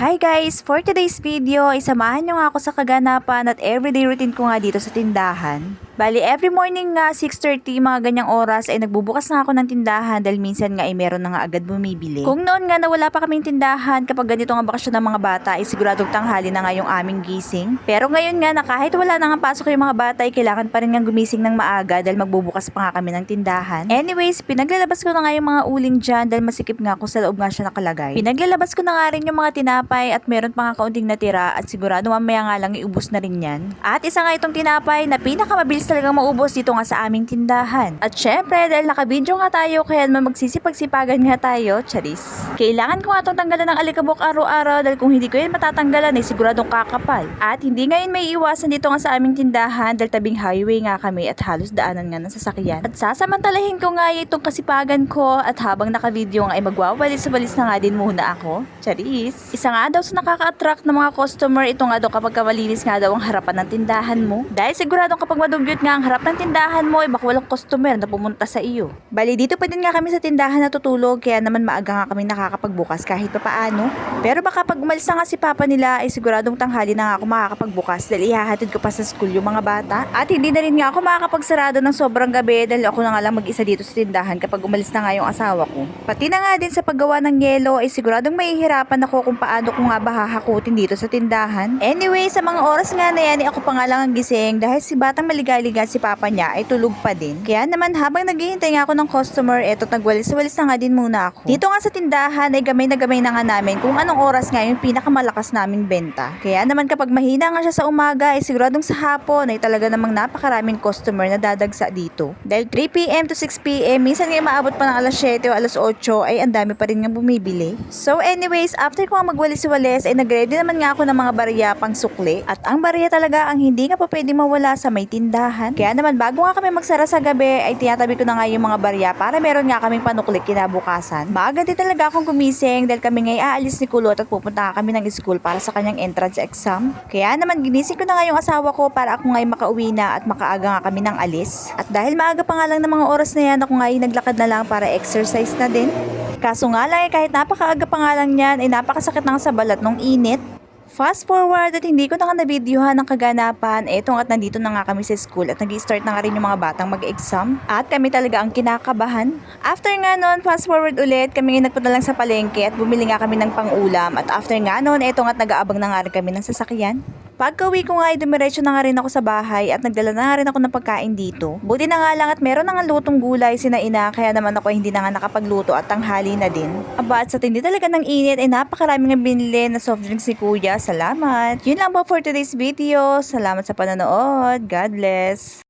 Hi guys! For today's video, isamahan nyo nga ako sa kaganapan at everyday routine ko nga dito sa tindahan. Bali, every morning nga, 6.30, mga ganyang oras, ay nagbubukas na ako ng tindahan dahil minsan nga ay meron na nga agad bumibili. Kung noon nga na wala pa kaming tindahan, kapag ganito nga bakasyon ng mga bata, ay siguradong tanghali na nga yung aming gising. Pero ngayon nga na kahit wala na nga pasok yung mga bata, ay kailangan pa rin nga gumising ng maaga dahil magbubukas pa nga kami ng tindahan. Anyways, pinaglalabas ko na nga yung mga uling dyan dahil masikip nga ako sa loob nga siya nakalagay. Pinaglalabas ko na nga rin yung mga tinapay at meron pa nga kaunting natira at sigurado mamaya nga lang iubos na rin yan. At isa nga itong tinapay na pinakamabilis talagang maubos dito nga sa aming tindahan. At syempre, dahil nakabidyo nga tayo, kaya naman magsisipag-sipagan nga tayo, charis. Kailangan ko nga itong tanggalan ng alikabok araw-araw dahil kung hindi ko yan matatanggalan ay siguradong kakapal. At hindi ngayon may iwasan dito nga sa aming tindahan dahil tabing highway nga kami at halos daanan nga ng sasakyan. At sasamantalahin ko nga itong kasipagan ko at habang nakavideo nga ay magwawalis-walis na nga din muna ako. Charis. Isa nga daw sa nakaka-attract ng mga customer ito nga daw kapag kawalinis nga daw ang harapan ng tindahan mo. Dahil siguradong kapag madugyot nga ang harap ng tindahan mo ay baka walang customer na pumunta sa iyo. Bali dito pa din nga kami sa tindahan natutulog kaya naman maaga nga kami nakakapagbukas kahit pa paano. Pero baka pag umalis na nga si papa nila ay siguradong tanghali na nga ako makakapagbukas dahil ihahatid ko pa sa school yung mga bata. At hindi na rin nga ako makakapagsarado ng sobrang gabi dahil ako na nga lang mag-isa dito sa tindahan kapag umalis na nga yung asawa ko. Pati na nga din sa paggawa ng yelo ay siguradong mahihirapan ako kung paano ko nga ba hahakutin dito sa tindahan. Anyway, sa mga oras nga na yan, ay ako pa nga lang ang gising dahil si Batang Maligaliga si Papa niya ay tulog pa din. Kaya naman habang naghihintay nga ako ng customer, eto nagwalis-walis na nga din muna ako. Dito nga sa tindahan ay gamay na gamay na nga namin kung anong oras nga yung pinakamalakas naming benta. Kaya naman kapag mahina nga siya sa umaga ay siguradong sa hapon ay talaga namang napakaraming customer na dadagsa dito. Dahil 3pm to 6pm, minsan nga maabot pa ng alas 7 o alas 8 ay ang dami pa rin nga bumibili. So anyways, after ko magwalis-walis ay nagready naman nga ako ng mga barya pang sukli. At ang barya talaga ang hindi nga pa pwede mawala sa may tindahan. Kaya naman bago nga kami magsara sa gabi ay tinatabi ko na nga yung mga barya para meron nga kaming panuklik kinabukasan. Maaga din talaga akong gumising dahil kami ngay aalis ni Kulot at pupunta kami ng school para sa kanyang entrance exam. Kaya naman ginising ko na nga yung asawa ko para ako ngay makauwi na at makaaga nga kami ng alis. At dahil maaga pa nga lang ng mga oras na yan ako ngay naglakad na lang para exercise na din. Kaso nga lang eh, kahit napakaaga pa nga lang yan, ay napakasakit na nga sa balat nung init. Fast forward at hindi ko na nabidyohan ng kaganapan, etong at nandito na nga kami sa school at nag start na nga rin yung mga batang mag-exam. At kami talaga ang kinakabahan. After nga nun, fast forward ulit, kami nagpunta lang sa palengke at bumili nga kami ng pangulam. At after nga nun, etong at nag-aabang na nga rin kami ng sasakyan. Pagka-uwi ko nga ay dumiretso na nga rin ako sa bahay at nagdala na nga rin ako ng pagkain dito. Buti na nga lang at meron na nga lutong gulay sina ina kaya naman ako hindi na nga nakapagluto at tanghali na din. Aba at sa tindi talaga ng init ay napakarami nga binili na soft drinks si kuya. Salamat! Yun lang po for today's video. Salamat sa panonood. God bless!